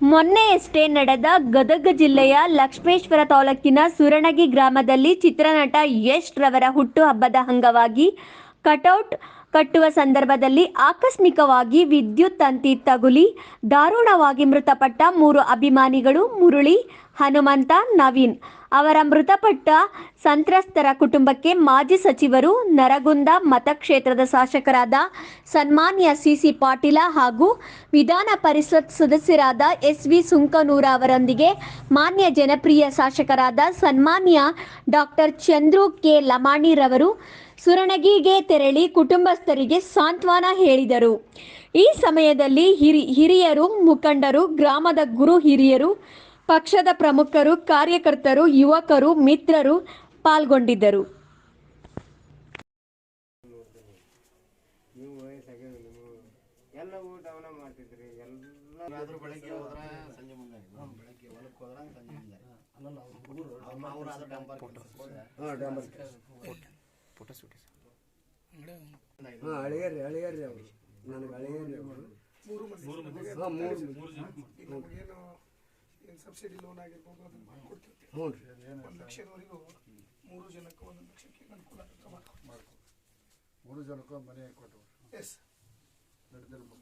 ಮೊನ್ನೆಯಷ್ಟೇ ನಡೆದ ಗದಗ ಜಿಲ್ಲೆಯ ಲಕ್ಷ್ಮೇಶ್ವರ ತಾಲೂಕಿನ ಸುರಣಗಿ ಗ್ರಾಮದಲ್ಲಿ ಚಿತ್ರನಟ ಯಶ್ ರವರ ಹುಟ್ಟುಹಬ್ಬದ ಅಂಗವಾಗಿ ಕಟೌಟ್ ಕಟ್ಟುವ ಸಂದರ್ಭದಲ್ಲಿ ಆಕಸ್ಮಿಕವಾಗಿ ವಿದ್ಯುತ್ ತಂತಿ ತಗುಲಿ ದಾರುಣವಾಗಿ ಮೃತಪಟ್ಟ ಮೂರು ಅಭಿಮಾನಿಗಳು ಮುರುಳಿ, ಹನುಮಂತ, ನವೀನ್. ಅವರ ಮೃತಪಟ್ಟ ಸಂತ್ರಸ್ತರ ಕುಟುಂಬಕ್ಕೆ ಮಾಜಿ ಸಚಿವರು ನರಗುಂದ ಮತಕ್ಷೇತ್ರದ ಶಾಸಕರಾದ ಸನ್ಮಾನ್ಯ ಸಿಸಿ ಪಾಟೀಲ ಹಾಗೂ ವಿಧಾನ ಪರಿಷತ್ ಸದಸ್ಯರಾದ ಎಸ್ ವಿ ಸುಂಕನೂರ ಅವರೊಂದಿಗೆ ಮಾನ್ಯ ಜನಪ್ರಿಯ ಶಾಸಕರಾದ ಸನ್ಮಾನ್ಯ ಡಾಕ್ಟರ್ ಚಂದ್ರು ಕೆ ಲಮಾಣಿರವರು ಸುರಣಗಿಗೆ ತೆರಳಿ ಕುಟುಂಬಸ್ಥರಿಗೆ ಸಾಂತ್ವನ ಹೇಳಿದರು. ಈ ಸಮಯದಲ್ಲಿ ಹಿರಿ ಹಿರಿಯರು ಮುಖಂಡರು ಗ್ರಾಮದ ಗುರು ಹಿರಿಯರು ಪಕ್ಷದ ಪ್ರಮುಖರು ಕಾರ್ಯಕರ್ತರು ಯುವಕರು ಮಿತ್ರರು ಪಾಲ್ಗೊಂಡಿದ್ದರು. ಹಾಂ ಆದ್ರೂ ಬೆಳಗ್ಗೆ ಹೋದ್ರ ಸಂಜೆ ಮುಂದೆ. ಬೆಳಗ್ಗೆ ಹೊಲಕ್ಕೆ ಹೋದ್ರ ಸಂಜೆ ಮುಂದೆ. ಅವ್ರು ಆದ್ರೂ ಡಂಬರ್ ಹಾಂ ಡಾಂಬರ್ ಹಾಂ ಅಳಿಯರ್ರಿ ಅಳಿಯರ್ರಿ ಅವರು ನನಗೆ ಅಳಿಯರ್ರಿ ಅವರು ಹಾಂ ಮೂರು ನಮಗೇನು ಏನು ಸಬ್ಸಿಡಿ ಲೋನ್ ಆಗಿರ್ಬೋದು ಅದನ್ನ ಮಾಡ್ಕೊಡ್ತಿರ್ತೀವಿ ಹ್ಞೂ ರೀ ಒಂದು ಲಕ್ಷದವರೆಗೂ ಮೂರು ಜನಕ್ಕೆ ಒಂದು ಲಕ್ಷಕ್ಕೆ ಅನುಕೂಲ ಮಾಡ್ಕೊಡ್ತೀವಿ ಮೂರು ಜನಕ್ಕೂ ಮನೆ ಕೊಟ್ಟು ಎಸ್ ನಡೆದಿರ್ಬೇಕು